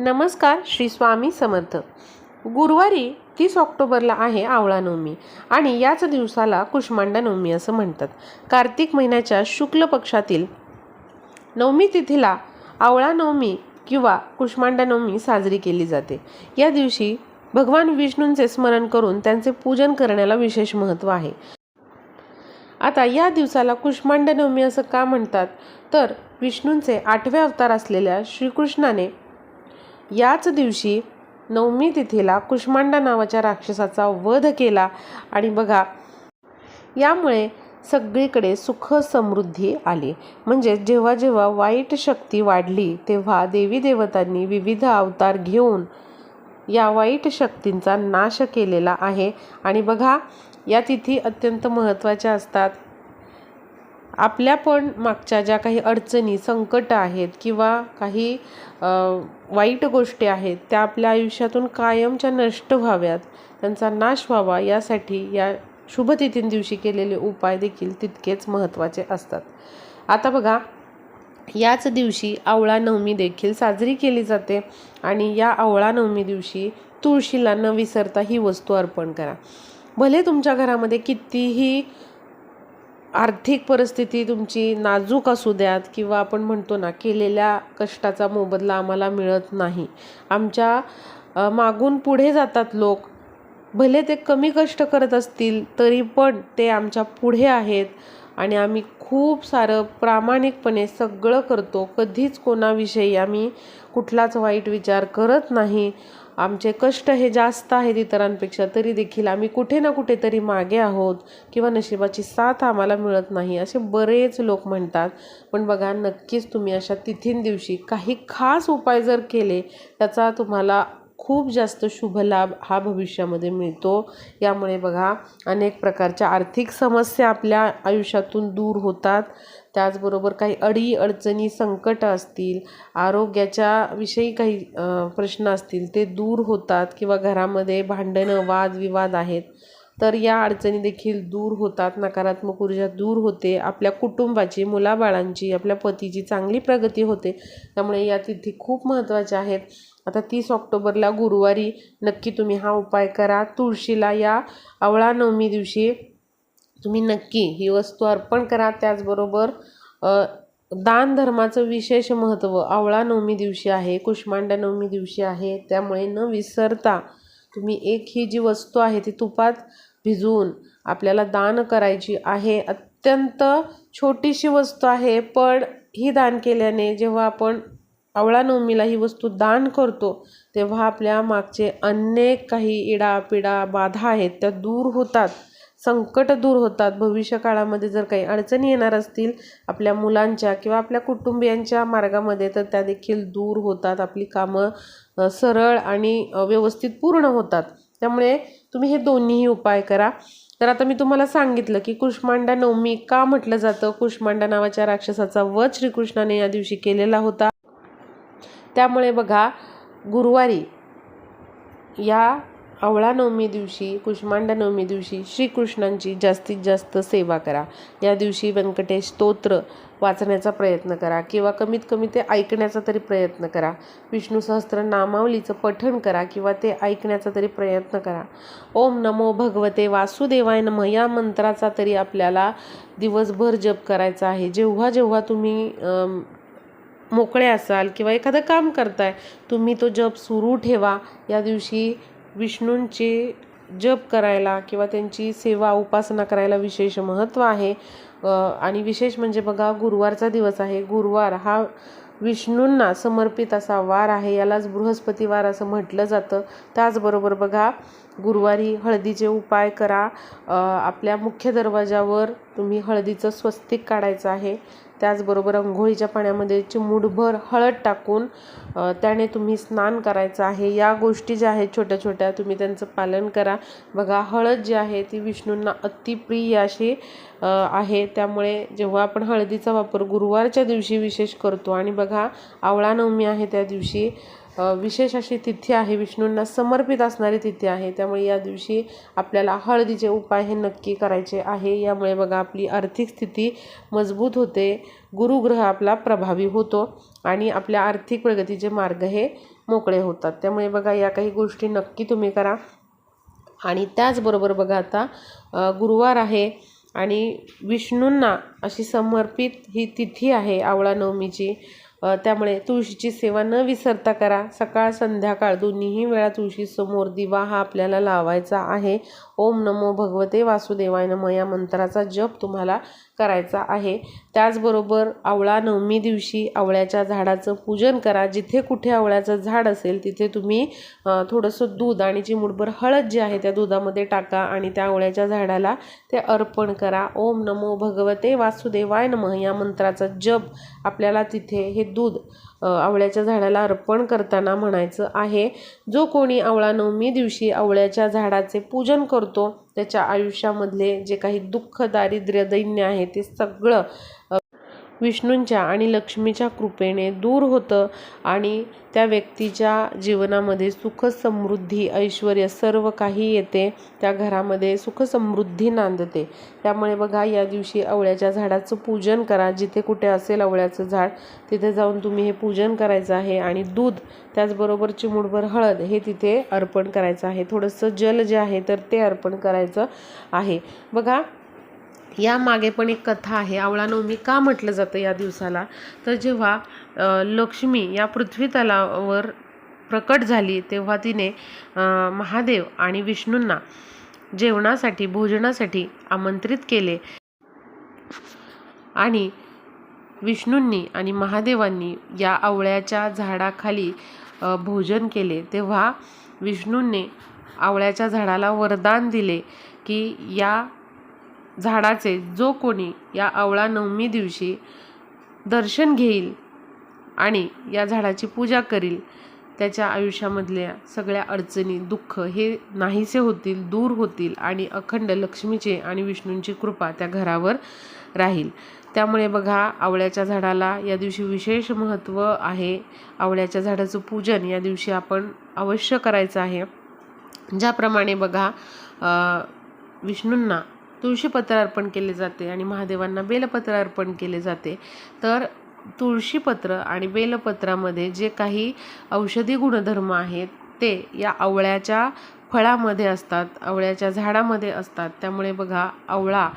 नमस्कार श्री स्वामी समर्थ. गुरुवारी तीस ऑक्टोबरला आहे आवळा नवमी आणि याच दिवसाला कुष्मांडा नवमी असं म्हणतात. कार्तिक महिन्याच्या शुक्ल पक्षातील नवमी तिथीला आवळा नवमी किंवा कुष्मांडा नवमी साजरी केली जाते. या दिवशी भगवान विष्णूंचे स्मरण करून त्यांचे पूजन करण्याला विशेष महत्त्व आहे. आता या दिवसाला कुष्मांड नवमी असं का म्हणतात? तर विष्णूंचे आठवे अवतार असलेल्या श्रीकृष्णाने याच दिवशी नवमी तिथीला कुष्मांडा नावाच्या राक्षसाचा वध केला. आणि बघा यामुळे सगळीकडे सुख समृद्धी आली. म्हणजे जेव्हा जेव्हा वाईट शक्ती वाढली तेव्हा देवी देवतांनी विविध अवतार घेऊन या वाईट शक्तींचा नाश केलेला आहे. आणि बघा या तिथी अत्यंत महत्त्वाच्या असतात. आपल्या पण मागच्या ज्या काही अडचणी संकट आहेत किंवा काही वाईट गोष्टी आहेत त्या आपल्या आयुष्यातून कायमच्या नष्ट व्हाव्यात. त्यांचा नाश व्हावा यासाठी या शुभतिथीन दिवशी केलेले उपाय देखील तितकेच महत्त्वाचे असतात. आता बघा याच दिवशी आवळा नवमी देखील साजरी केली जाते आणि या आवळा नवमी दिवशी तुळशीला न विसरता ही वस्तू अर्पण करा. भले तुमच्या घरामध्ये कितीही आर्थिक परिस्थिती तुमची नाजूक असू द्यात किंवा आपण म्हणतो ना केलेल्या कष्टाचा मोबदला आम्हाला मिळत नाही. आमच्या मागून पुढे जातात लोक. भले ते कमी कष्ट करत असतील तरी पण ते आमच्या पुढे आहेत आणि आम्ही खूप सारं प्रामाणिकपणे सगळं करतो. कधीच कोणाविषयी आम्ही कुठलाच वाईट विचार करत नाही. आमचे कष्ट हे जास्त आहेत इतरांपेक्षा तरी देखील आम्ही कुठे ना कुठेतरी मागे आहोत किंवा नशिबाची साथ आम्हाला मिळत नाही असे बरेच लोक म्हणतात. पण बघा नक्कीच तुम्ही अशा तिथीन दिवशी काही खास उपाय जर केले त्याचा तुम्हाला खूप जास्त शुभ लाभ हा भविष्यामध्ये मिळतो. यामुळे बघा अनेक प्रकारच्या आर्थिक समस्या आपल्या आयुष्यातून दूर होतात. त्याचबरोबर काही अडी अडचणी संकट असतील आरोग्याच्या विषयी काही प्रश्न असतील ते दूर होतात किंवा घरामध्ये भांडणं वादविवाद आहेत तर या अडचणी देखील दूर होतात. नकारात्मक ऊर्जा दूर होते. आपल्या कुटुंबाची मुलाबाळांची आपल्या पतीची चांगली प्रगती होते. त्यामुळे या तिथी खूप महत्त्वाच्या आहेत. आता तीस ऑक्टोबरला गुरुवारी नक्की तुम्ही हा उपाय करा. तुळशीला या आवळा नवमी दिवशी तुम्ही नक्की ही वस्तू अर्पण करा. त्याचबरोबर दान धर्माचं विशेष महत्त्व आवळा नवमी दिवशी आहे कुष्मांडा नवमी दिवशी आहे. त्यामुळे न विसरता तुम्ही एक ही जी वस्तू आहे ती तुपात भिजवून आपल्याला दान करायची आहे. अत्यंत छोटीशी वस्तू आहे पण ही दान केल्याने जेव्हा आपण आवळा नवमीला ही वस्तू दान करतो तेव्हा आपल्या मागचे अनेक काही इडापिडा बाधा आहेत त्या दूर होतात संकट दूर होतात. भविष्य काळामध्ये जर काही अडचणी येणार असतील आपल्या मुलांच्या किंवा आपल्या कुटुंबियांच्या मार्गामध्ये तर त्या देखील दूर होतात. आपली कामं सरळ आणि व्यवस्थित पूर्ण होतात. त्यामुळे तुम्ही हे दोन्हीही उपाय करा. तर आता मी तुम्हाला सांगितलं की कुष्मांडा नवमी का म्हटलं जातं? कुष्मांडा नावाच्या राक्षसाचा वध श्रीकृष्णाने या दिवशी केलेला होता. त्यामुळे बघा गुरुवारी या आवळा नवमी दिवशी कुष्मांडा नवमी दिवशी श्रीकृष्णांची जास्तीत जास्त सेवा करा. या दिवशी व्यंकटेश स्तोत्र वाचण्याचा प्रयत्न करा किंवा कमीत कमी ते ऐकण्याचा तरी प्रयत्न करा. विष्णू सहस्त्र नामावलीचं पठण करा किंवा ते ऐकण्याचा तरी प्रयत्न करा. ओम नमो भगवते वासुदेवाय नम. या मंत्राचा तरी आपल्याला दिवसभर जप करायचा आहे. जेव्हा जेव्हा तुम्ही मोकळे असाल किंवा एखादं काम करताय तुम्ही तो जप सुरू ठेवा. या दिवशी विष्णूंचे जप करायला किंवा त्यांची सेवा उपासना करायला विशेष महत्त्व आहे. आणि विशेष म्हणजे बघा गुरुवारचा दिवस आहे. गुरुवार हा विष्णूंना समर्पित असा वार आहे. यालाच बृहस्पतिवार असं म्हटलं जातं. त्याचबरोबर बघा गुरुवारी हळदीचे उपाय करा. आपल्या मुख्य दरवाजावर तुम्ही हळदीचं स्वस्तिक काढायचं आहे. त्याचबरोबर अंघोळीच्या पाण्यामध्ये चिमूटभर हळद टाकून त्याने तुम्ही स्नान करायचं आहे. या गोष्टी ज्या आहेत छोट्या छोट्या तुम्ही त्यांचं पालन करा. बघा हळद जी आहे ती विष्णूंना अतिप्रिय अशी आहे. त्यामुळे जेव्हा आपण हळदीचा वापर गुरुवारच्या दिवशी विशेष करतो आणि बघा आवळा नवमी आहे त्या दिवशी विशेष अशी तिथी आहे विष्णूंना समर्पित असणारी तिथी आहे. त्यामुळे या दिवशी आपल्याला हळदीचे उपाय हे नक्की करायचे आहे. यामुळे बघा आपली आर्थिक स्थिती मजबूत होते गुरुग्रह आपला प्रभावी होतो आणि आपल्या आर्थिक प्रगतीचे मार्ग हे मोकळे होतात. त्यामुळे बघा या काही गोष्टी नक्की तुम्ही करा. आणि त्याचबरोबर बघा आता गुरुवार आहे आणि विष्णूंना अशी समर्पित ही तिथी आहे आवळा नवमीची. त्यामुळे तुळशीची सेवा न विसरता करा. सकाळ संध्याकाळ दोन्हीही वेळा तुळशीसमोर दिवा हा आपल्याला लावायचा आहे. ओम नमो भगवते वासुदेवाय नम या मंत्राचा जप तुम्हाला करायचा आहे. त्याचबरोबर आवळा नवमी दिवशी आवळ्याच्या झाडाचं पूजन करा. जिथे कुठे आवळ्याचं झाड असेल तिथे तुम्ही थोडंसं दूध आणि चिमूटभर हळद जी आहे त्या दुधामध्ये टाका आणि त्या आवळ्याच्या झाडाला ते अर्पण करा. ओम नमो भगवते वासुदेवाय नम या मंत्राचा जप आपल्याला तिथे हे दूध आवळ्याच्या झाडाला अर्पण करताना म्हणायचं आहे. जो कोणी आवळा नवमी दिवशी आवळ्याच्या झाडाचे पूजन करतो त्याच्या आयुष्यामधले जे काही दुःख दारिद्र्य दैन्य आहे ते सगळं विष्णूंच्या आणि लक्ष्मीच्या कृपेने दूर होतं आणि त्या व्यक्तीच्या जीवनामध्ये सुख समृद्धी ऐश्वर सर्व काही येते. त्या घरामध्ये सुख समृद्धी नांदते. त्यामुळे बघा या दिवशी आवळ्याच्या झाडाचं पूजन करा. जिथे कुठे असेल आवळ्याचं झाड तिथे जाऊन तुम्ही हे पूजन करायचं आहे आणि दूध त्याचबरोबर चिमुडभर हळद हे तिथे अर्पण करायचं आहे. थोडंसं जल जे आहे तर ते अर्पण करायचं आहे. बघा या मागे पण एक कथा आहे. आवळा नवमी का म्हटलं जातं या दिवसाला? तर जेव्हा लक्ष्मी या पृथ्वी तलावर प्रकट झाली तेव्हा तिने महादेव आणि विष्णूंना जेवणासाठी भोजनासाठी आमंत्रित केले. आणि विष्णूंनी आणि महादेवांनी या आवळ्याच्या झाडाखाली भोजन केले. तेव्हा विष्णूंनी आवळ्याच्या झाडाला वरदान दिले की या झाडाचे जो कोणी या आवळा नवमी दिवशी दर्शन घेईल आणि या झाडाची पूजा करील त्याच्या आयुष्यामधल्या सगळ्या अडचणी दुःख हे नाहीसे होतील दूर होतील आणि अखंड लक्ष्मीचे आणि विष्णूंची कृपा त्या घरावर राहील. त्यामुळे बघा आवळ्याच्या झाडाला या दिवशी विशेष महत्त्व आहे. आवळ्याच्या झाडाचं पूजन या दिवशी आपण अवश्य करायचं आहे. ज्याप्रमाणे बघा विष्णूंना तुळशीपत्र अर्पण केले जाते आणि महादेवांना बेलपत्र अर्पण केले जाते. तर तुळशीपत्र आणि बेलपत्रामध्ये जे काही औषधी गुणधर्म आहेत ते या आवळ्याच्या फळामध्ये असतात आवळ्याच्या झाडामध्ये असतात. त्यामुळे बघा आवळा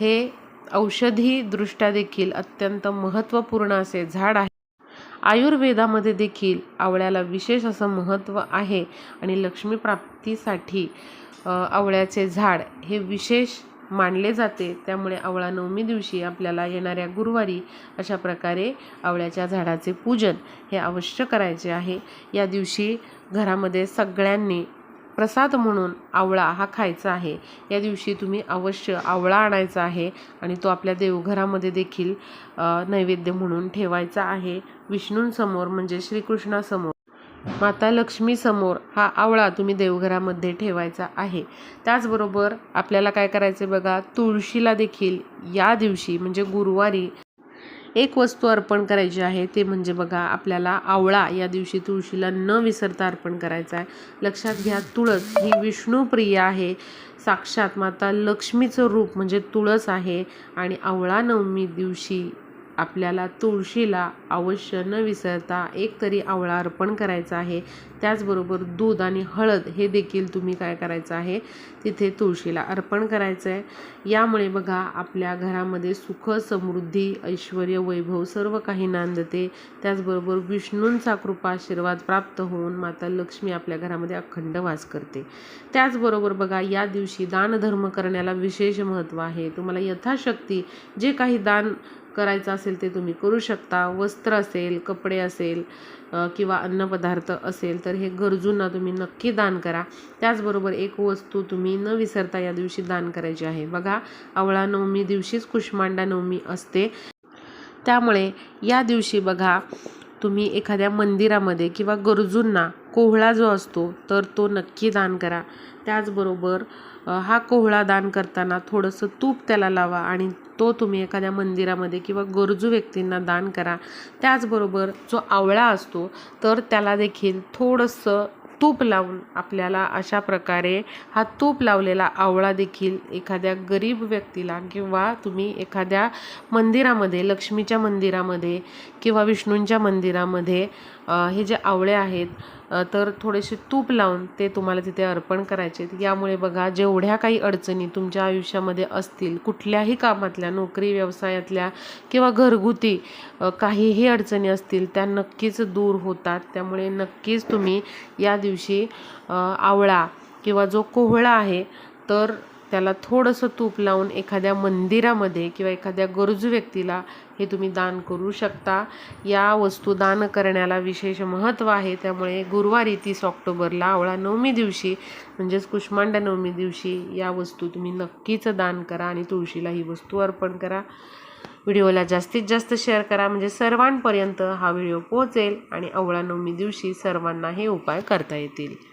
हे औषधी दृष्ट्या देखील अत्यंत महत्त्वपूर्ण असे झाड आहे. आयुर्वेदामध्ये देखील आवळ्याला विशेष असं महत्त्व आहे आणि लक्ष्मी प्राप्तीसाठी आवळ्याचे झाड हे विशेष मानले जाते. त्यामुळे आवळा नवमी दिवशी आपल्याला येणाऱ्या गुरुवारी अशा प्रकारे आवळ्याच्या झाडाचे पूजन हे अवश्य करायचे आहे. या दिवशी घरामध्ये सगळ्यांनी प्रसाद म्हणून आवळा हा खायचा आहे. या दिवशी तुम्ही अवश्य आवळा आणायचा आहे आणि तो आपल्या देवघरामध्ये देखील नैवेद्य म्हणून ठेवायचा आहे. विष्णूंसमोर म्हणजे श्रीकृष्णासमोर. माता लक्ष्मी समोर हा आवळा तुम्ही देवघरामध्ये ठेवायचा आहे. त्याचबरोबर आपल्याला काय करायचं बघा तुळशीला देखील या दिवशी म्हणजे गुरुवारी एक वस्तू अर्पण करायची आहे. ते म्हणजे बघा आपल्याला आवळा या दिवशी तुळशीला न विसरता अर्पण करायचा आहे. लक्षात घ्या तुळस ही विष्णुप्रिय आहे. साक्षात माता लक्ष्मीचं रूप म्हणजे तुळस आहे. आणि आवळा नवमी दिवशी आपल्याला तुळशीला अवश्य न विसरता एक तरी आवळा अर्पण करायचा आहे. त्याचबरोबर दूध आणि हळद हे देखील तुम्ही काय करायचं आहे? तिथे तुळशीला अर्पण करायचं आहे यामुळे बघा आपल्या घरामध्ये सुख समृद्धी ऐश्वर वैभव सर्व काही नांदते. त्याचबरोबर विष्णूंचा कृपा आशीर्वाद प्राप्त होऊन माता लक्ष्मी आपल्या घरामध्ये अखंड वास करते. त्याचबरोबर बघा या दिवशी दानधर्म करण्याला विशेष महत्त्व आहे. तुम्हाला यथाशक्ती जे काही दान करायचं असेल ते तुम्ही करू शकता. वस्त्र असेल कपडे असेल किंवा अन्नपदार्थ असेल तर हे गरजूंना तुम्ही नक्की दान करा. त्याचबरोबर एक वस्तू तुम्ही न विसरता या दिवशी दान करायची आहे. बघा आवळा नवमी दिवशीच कुष्मांडा नवमी असते. त्यामुळे या दिवशी बघा तुम्ही एखाद्या मंदिरामध्ये किंवा गरजूंना कोहळा जो असतो तर तो नक्की दान करा. त्याचबरोबर हा कोहळा दान करताना थोडंसं तूप त्याला लावा आणि तो तुम्ही एखाद्या मंदिरामध्ये किंवा गरजू व्यक्तींना दान करा. त्याचबरोबर जो आवळा असतो तर त्याला देखील थोडंसं तूप लावून आपल्याला अशा प्रकारे हा तूप लावलेला आवळा देखील एखाद्या गरीब व्यक्तीला किंवा तुम्ही एखाद्या मंदिरामध्ये लक्ष्मीच्या मंदिरामध्ये किंवा विष्णूंच्या मंदिरामध्ये हे जे आवळे आहेत तर थोडेसे तूप लावून ते तुम्हाला तिथे अर्पण करायचे आहेत. यामुळे बघा जेवढ्या काही अडचणी तुमच्या आयुष्यामध्ये असतील कुठल्याही कामातल्या नोकरी व्यवसायातल्या किंवा घरगुती काहीही अडचणी असतील त्या नक्कीच दूर होतात त्यामुळे नक्कीच तुम्ही या दिवशी आवळा किंवा जो कोहळा आहे तर त्याला थोडंसं तूप लावून एखाद्या मंदिरामध्ये किंवा एखाद्या गरजू व्यक्तीला हे तुम्ही दान करू शकता. या वस्तू दान करण्याला विशेष महत्त्व आहे. त्यामुळे गुरुवारी तीस ऑक्टोबरला आवळा नवमी दिवशी म्हणजेच कुष्मांड नवमी दिवशी या वस्तू तुम्ही नक्कीच दान करा आणि तुळशीला ही वस्तू अर्पण करा. व्हिडिओला जास्तीत जास्त शेअर करा. म्हणजे सर्वांपर्यंत हा व्हिडिओ पोहोचेल आणि आवळा नवमी दिवशी सर्वांना हे उपाय करता येतील.